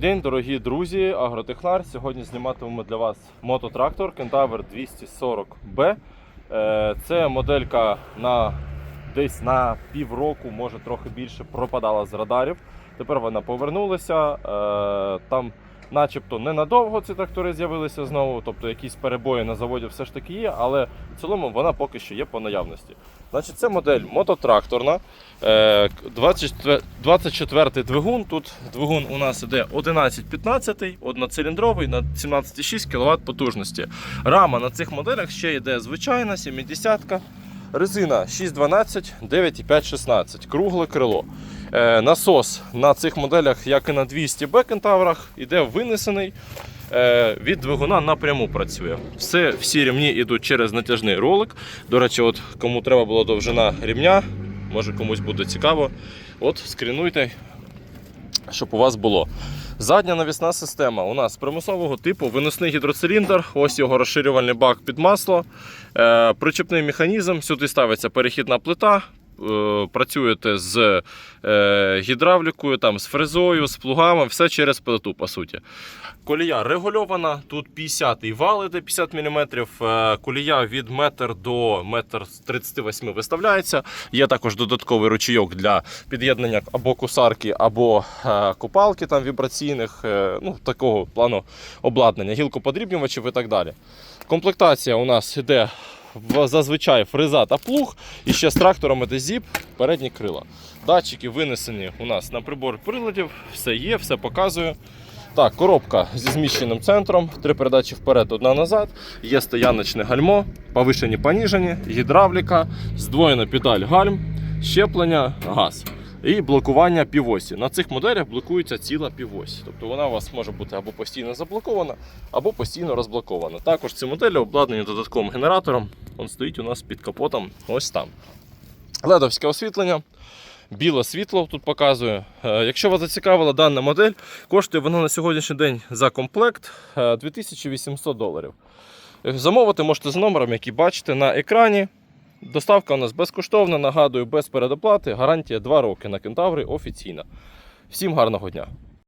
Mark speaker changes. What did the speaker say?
Speaker 1: День, дорогі друзі, Агротехнар. Сьогодні зніматимемо для вас мототрактор Кентавр 240B. Е, Це моделька на десь на півроку, може трохи більше, пропадала з радарів. Тепер вона повернулася. Е, Там, начебто, ненадовго ці трактори з'явилися знову, тобто якісь перебої на заводі все ж таки є, але в цілому вона поки що є по наявності. Значить, це модель мототракторна. Е, 24 24 двигун. Тут двигун у нас іде 11-15, одноциліндровий на 17,6 кВт потужності. Рама на цих моделях ще йде звичайна, 70-ка. Резина 6,12, 9,5, 16, кругле крило. Е, насос на цих моделях, як і на 200 кентаврах, іде винесений. Е, від двигуна напряму працює. Все, всі рівні йдуть через натяжний ролик. До речі, от кому треба була довжина рівня, може комусь буде цікаво. От скрінуйте, щоб у вас було. Задня навісна система у нас примусового типу, виносний гідроциліндр, ось його розширювальний бак під масло, е, причепний механізм, сюди ставиться перехідна плита. Е, Працюєте з е, гідравлікою, там, з фрезою, з плугами, все через плиту, по суті. Колія регульована, тут 50 вал іде 50 мм, колія від 1 до 1,38 м виставляється. Є також додатковий ручійок для під'єднання або кусарки, або е, купалки там вібраційних, е, ну, такого плану обладнання, гілкоподрібнювачів і так далі. Комплектація у нас йде зазвичай фреза та плуг, і ще з трактором іде зіп, передні крила. Датчики винесені у нас на прибор приладів, все є, все показує. Так, коробка зі зміщеним центром, три передачі вперед, одна назад. Є стояночне гальмо, повишені поніжені, гідравліка, здвоєна педаль гальм, щеплення, газ. І блокування півосі. На цих моделях блокується ціла півось. Тобто вона у вас може бути або постійно заблокована, або постійно розблокована. Також ці моделі обладнані додатковим генератором. Він стоїть у нас під капотом ось там. Ледовське освітлення. Біле світло тут показує. Е, Якщо вас зацікавила дана модель, коштує вона на сьогоднішній день за комплект е, 2800 доларів. Замовити можете за номером, який бачите на екрані. Доставка у нас безкоштовна, нагадую, без передоплати. Гарантія 2 роки на кентаври офіційна. Всім гарного дня!